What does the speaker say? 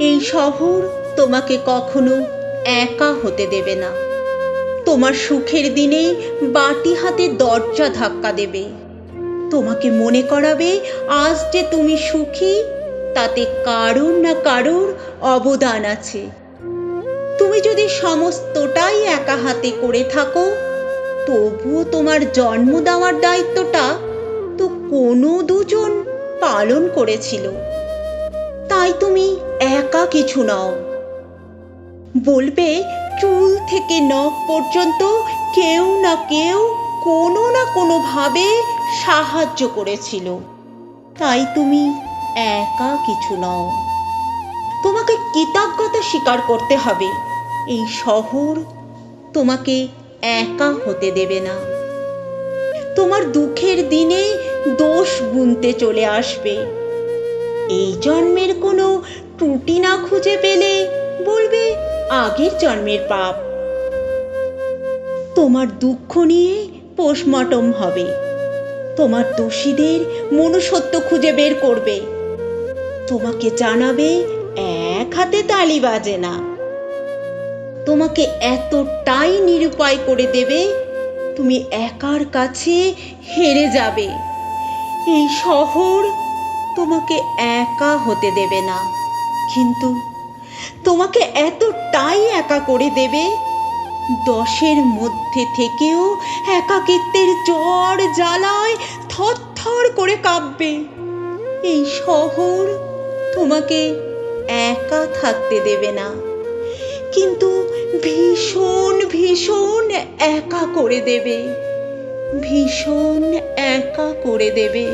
এই শহর তোমাকে কখনো একা হতে দেবে না। তোমার সুখের দিনে বাটি হাতে দরজা ধাক্কা দেবে। তোমাকে মনে করাবে আজ যে তুমি সুখী, তাতে কারোর না কারোর অবদান আছে। তুমি যদি সমস্তটাই একা হাতে করে থাকো, তবুও তোমার জন্ম দেওয়ার দায়িত্বটা তো কোনো দুজন পালন করেছিল। তাই তুমি কিছু নাও। বলবে, চুল থেকে নখ পর্যন্ত কেউ না কেউ কোনো না কোনোভাবে সাহায্য করেছিল। তাই তুমি একা কিছু নও। তোমাকে কৃতজ্ঞতা স্বীকার করতে হবে। এই শহর তোমাকে একা হতে দেবে না। তোমার দুঃখের দিনে দোষ গুনতে চলে আসবে। এই জন্মের কোনো ত্রুটি না খুঁজে পেলে বলবে আগের জন্মের পাপ। তোমার দুঃখ নিয়ে পোস্টমর্টম হবে। তোমার দোষীদের মনুষ্যত্ব খুঁজে বের করবে। তোমাকে জানাবে এক হাতে তালি বাজে না। তোমাকে এতটাই নিরুপায় করে দেবে, তুমি একার কাছে হেরে যাবে। এই শহর তোমাকে একা হতে দেবে না। কিন্তু তোমাকে এতটাই একা করে দেবে, দশের মধ্যে থেকেও একাকিত্বের জ্বর জ্বালায় থরথর করে কাঁপবে। এই শহর তোমাকে একা থাকতে দেবে না, কিন্তু ভীষণ ভীষণ একা করে দেবে, ভীষণ একা করে দেবে।